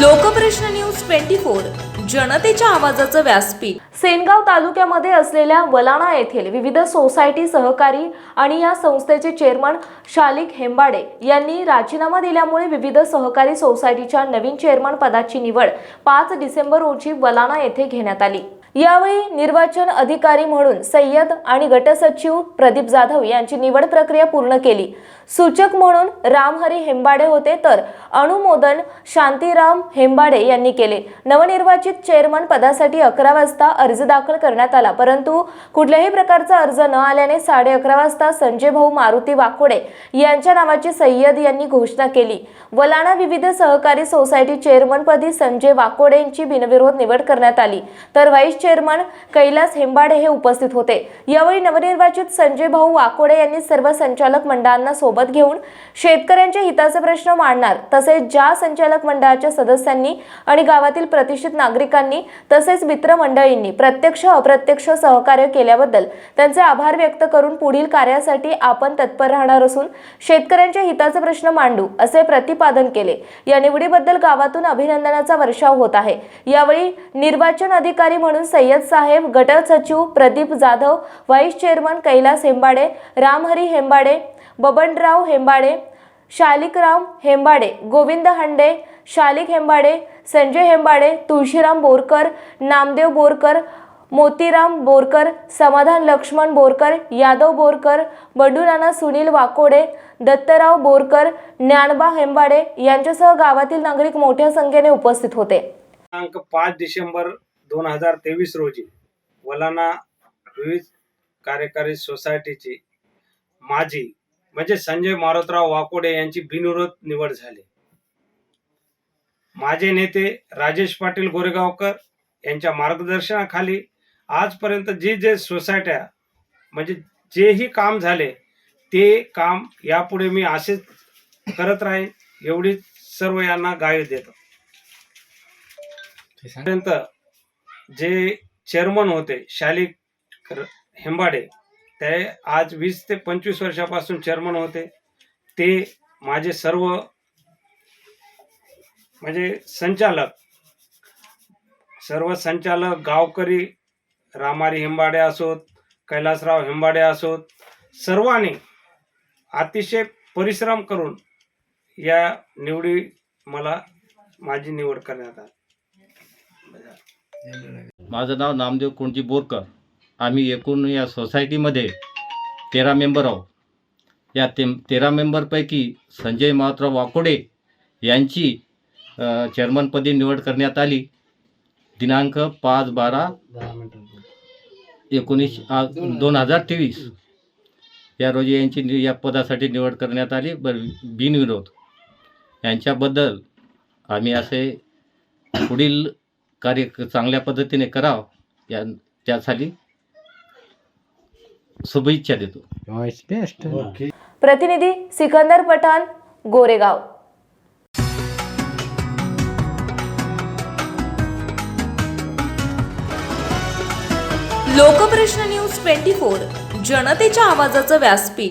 Lokprashna news twenty four जनतेच्या आवाजाचं व्यासपीठ. सेनगाव तालुक्यामध्ये असलेल्या वलाणा येथील विविध सोसायटी सहकारी आणि या संस्थेचे चेअरमन शालिक हेंबाडे यांनी राजीनामा दिल्यामुळे विविध सहकारी सोसायटीच्या नवीन चेअरमन पदाची निवड पाच डिसेंबर रोजी वलाणा येथे घेण्यात आली. यावेळी निर्वाचन अधिकारी म्हणून सय्यद आणि गटसचिव प्रदीप जाधव यांची निवड प्रक्रिया पूर्ण केली. सूचक म्हणून रामहरी हेंबाडे होते तर अनुमोदन शांतीराम हेंबाडे यांनी केले. नवनिर्वाचित चेअरमन पदासाठी अकरा वाजता अर्ज दाखल करण्यात आला. परंतु कुठल्याही प्रकारचा अर्ज न आल्याने साडे अकरा वाजता संजय भाऊ मारुती वाकोडे यांच्या नावाची सय्यद यांनी घोषणा केली. वलाणा विविध सहकारी सोसायटी चेअरमनपदी संजय वाकोडे यांची बिनविरोध निवड करण्यात आली. तर व्हाईस चेअरमन कैलास हेंबाडे हे उपस्थित होते. यावेळी नवनिर्वाचित संजय भाऊ वाकोडे यांनी सर्व संचालक मंडळांना सोबत घेऊन शेतकऱ्यांच्या हिताचे प्रश्न मांडणार तसेच ज्या संचालक मंडळाच्या सदस्यांनी आणि गावातील प्रतिष्ठित नागरिकांनी तसेच मित्रमंडळींनी प्रत्यक्ष अप्रत्यक्ष सहकार्य केल्याबद्दल त्यांचे आभार व्यक्त करून पुढील कार्यासाठी आपण तत्पर राहणार असून शेतकऱ्यांच्या हिताचे प्रश्न मांडू असे प्रतिपादन केले. या निवडीबद्दल गावातून अभिनंदनाचा वर्षाव होत आहे. यावेळी निर्वाचन अधिकारी म्हणून सय्यद साहेब गट सचिव प्रदीप जाधव व्हाईस चेअरमन कैलास हेंबाडे रामहरी हेंबाडे बबनराव हेंबाडे शालिकराम हेंबाडे गोविंद हंडे शालिक हेंबाडे संजय हेंबाडे तुळशीराम बोरकर नामदेव बोरकर मोतीराम बोरकर समाधान लक्ष्मण बोरकर यादव बोरकर बंडूनाना सुनील वाकोडे दत्तराव बोरकर ज्ञानबा हेंबाडे यांच्यासह गावातील नागरिक मोठ्या संख्येने उपस्थित होते. पाच डिसेंबर दोन हजार तेवीस रोजी वलाना विविध कार्यकारी सोसायटीची माजी म्हणजे संजय मारुतराव वाकोडे यांची बिनविरोध निवड झाली. माझे नेते राजेश पाटील गोरेगावकर यांच्या मार्गदर्शनाखाली आजपर्यंत जे जे सोसायट्या म्हणजे जेही काम झाले ते काम यापुढे मी असेच करत राहीन एवढी सर्व यांना गाय देतो. जे चेअरमन होते शालिक हेंबाडे ते आज वीस ते पंचवीस वर्षापासून चेअरमन होते. ते माझे सर्व म्हणजे संचालक सर्व संचालक गावकरी रामारी हेंबाडे असोत कैलासराव हेंबाडे असोत सर्वांनी अतिशय परिश्रम करून या निवडी मला माझी निवड करण्यात आली. माझं नाव नामदेव कोणजी बोरकर. आम्ही एकूण या सोसायटीमध्ये तेरा मेंबर आहोत. या ते तेरा मेंबरपैकी संजय मारुतराव वाकोडे यांची चेअरमनपदी निवड करण्यात आली. दिनांक पाच बारा एकोणीस दोन हजार तेवीस. या रोजी यांची या पदासाठी निवड करण्यात आली. बर बिनविरोध. यांच्याबद्दल आम्ही असे पुढील कार्य चांगल्या पद्धतीने करावं या त्यासाठी शुभेच्छा देतो. प्रतिनिधी Sikandar Pathan Goregaon. Lokprashna news twenty four जनतेच्या आवाजाचं व्यासपीठ.